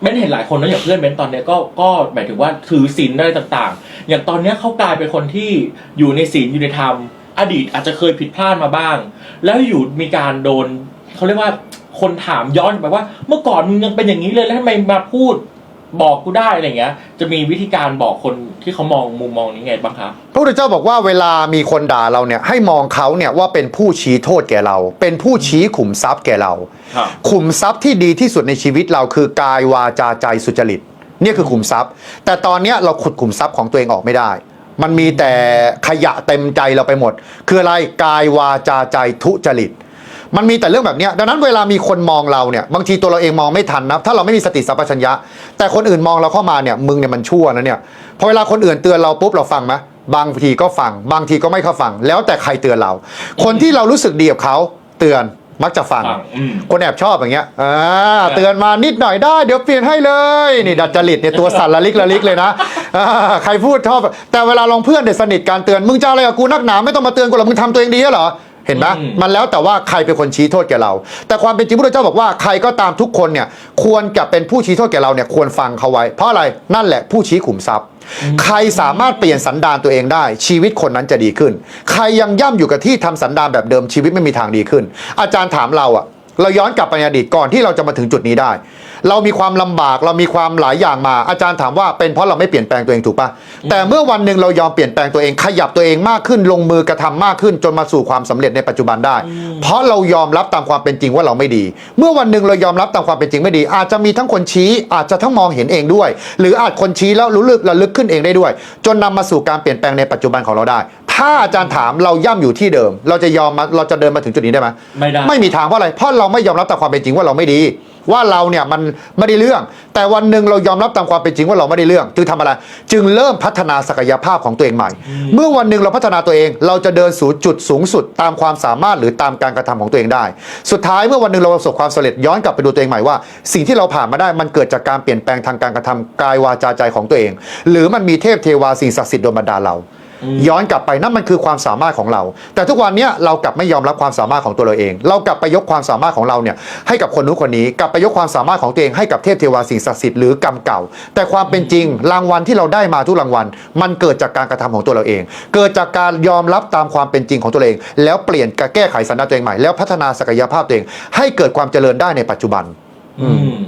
เบนเห็นหลายคนนะอย่างเพื่อนเบนตอนเนี้ยก็ก็หมายถึงว่าถือศีลอะไรต่างๆ อย่างตอนเนี้ยเขากลายเป็นคนที่อยู่ในศีลอยู่ในธรรม อดีตอาจจะเคยผิดพลาดมาบ้าง แล้วอยู่มีการโดนเขาเรียกว่าคนถามย้อนไปว่า เมื่อก่อนมึงยังเป็นอย่างนี้เลยแล้วทำไมมาพูด บอกกูได้อะไรเงี้ย จะมีวิธีการบอกคนที่เขามองมุมมองนี้ไงบ้างครับพระพุทธเจ้าบอกว่าเวลามีคนด่าเราเนี่ยให้มองเขาเนี่ยว่าเป็นผู้ชี้โทษแก่เรา เป็นผู้ชี้ขุมทรัพย์แก่เราครับ ขุมทรัพย์ที่ดีที่สุดในชีวิตเราคือกายวาจาใจสุจริตเนี่ยคือขุมทรัพย์ แต่ตอนเนี้ยเราขุดขุมทรัพย์ของตัวเองออกไม่ได้ มันมีแต่ขยะเต็มใจเราไปหมด คืออะไรกายวาจาใจทุจริต มันมีแต่เรื่องแบบเนี้ยดังนั้นเวลามีคนมองเราเนี่ยบางทีตัวเราเองมองไม่ทันนะถ้าเราไม่มีสติสัมปชัญญะ แต่คนอื่นมองเราเข้ามาเนี่ยมึงเนี่ยมันชั่วนะเนี่ยพอเวลาคนอื่นเตือนเราปุ๊บเราฟังไหมบางทีก็ฟัง บางทีก็ไม่เข้าฟัง แล้วแต่ใครเตือนเรา คนที่เรารู้สึกดีกับเขาเตือนมักจะฟังฟังอืมคนแอบชอบอย่างเงี้ยอ่าเตือนมานิดหน่อยได้ เดี๋ยวเปลี่ยนให้เลย นี่ดัดจริตเนี่ยตัวสั่นละลิกละลิกเลยนะอ่าใครพูดชอบ แต่เวลาลองเพื่อนเด็ดสนิทการเตือน มึงจะเอาอะไรกับกูนักหนาไม่ต้องมาเตือนกูหรอกมึงทำตัวเองดีแล้วเหรอเห็นไหมอืมมันแล้วแต่ว่าใครเป็นคนชี้โทษแก่เรา แต่ความเป็นจริงพระพุทธเจ้าบอกว่าใครก็ตามทุกคนเนี่ยควรจะเป็นผู้ชี้โทษแก่เราเนี่ยควรฟังเขาไว้ เพราะอะไรนั่นแหละผู้ชี้ขุมทรัพย์ ใครสามารถเปลี่ยนสันดานตัวเองได้ ชีวิตคนนั้นจะดีขึ้น ใครยังย่ำอยู่กับที่ทำสันดานแบบเดิมชีวิตไม่มีทางดีขึ้น อาจารย์ถามเราอะ เราย้อนกลับไปในอดีตก่อนที่เราจะมาถึงจุดนี้ได้ เรามีความลำบากเรามีความหลายอย่างมา อาจารย์ถามว่าเป็นเพราะเราไม่เปลี่ยนแปลงตัวเองถูกปะแต่เมื่อวันหนึ่งเรายอมเปลี่ยนแปลงตัวเองขยับตัวเองมากขึ้นลงมือกระทำมากขึ้นจนมาสู่ความสำเร็จในปัจจุบันได้ เพราะเรายอมรับตามความเป็นจริงว่าเราไม่ดี เมื่อวันหนึ่งเรายอมรับตามความเป็นจริงไม่ดี อาจจะมีทั้งคนชี้อาจจะทั้งมองเห็นเองด้วย หรืออาจคนชี้แล้วรู้ลึกระลึกขึ้นเองได้ด้วย จนนำมาสู่การเปลี่ยนแปลงในปัจจุบันของเราได้ ถ้าอาจารย์ถามเราย่ำอยู่ที่เดิม เราจะยอมมาเราจะเดินมาถึงจุดนี้ได้ไหมไม่ได้ ไม่มีทางเพราะอะไรเพราะเราไม่ยอมรับตามความเป็นจริงว่าเราไม่ดี ว่าเราเนี่ยมันไม่ได้เรื่อง แต่วันหนึ่งเรายอมรับตามความเป็นจริงว่าเราไม่ได้เรื่อง จึงทำอะไรจึงเริ่มพัฒนาศักยภาพของตัวเองใหม่ เมื่อวันหนึ่งเราพัฒนาตัวเอง เราจะเดินสู่จุดสูงสุดตามความสามารถหรือตามการกระทำของตัวเองได้ สุดท้ายเมื่อวันหนึ่งเราประสบความสำเร็จย้อนกลับไปดูตัวเองใหม่ว่า สิ่งที่เราผ่านมาได้มันเกิดจากการเปลี่ยนแปลงทางการกระทำกายวาจาใจของตัวเอง หรือมันมีเทพเทวาสิ่งศักดิ์สิทธิ์โดนบันดาลเรา ย้อนกลับไปนั่นมันคือความสามารถของเรา แต่ทุกวันเนี้ยเรากลับไม่ยอมรับความสามารถของตัวเราเอง เรากลับไปยกความสามารถของเราเนี่ยให้กับคนนู้นคนนี้ กลับไปยกความสามารถของตัวเองให้กับเทพเทวาสิ่งศักดิ์สิทธิ์หรือกรรมเก่า แต่ความเป็นจริงรางวัลที่เราได้มาทุกรางวัล มันเกิดจากการกระทำของตัวเราเอง เกิดจากการยอมรับตามความเป็นจริงของตัวเอง แล้วเปลี่ยนการแก้ไขสันดานตัวเองใหม่แล้วพัฒนาศักยภาพตัวเอง ให้เกิดความเจริญได้ในปัจจุบัน อืม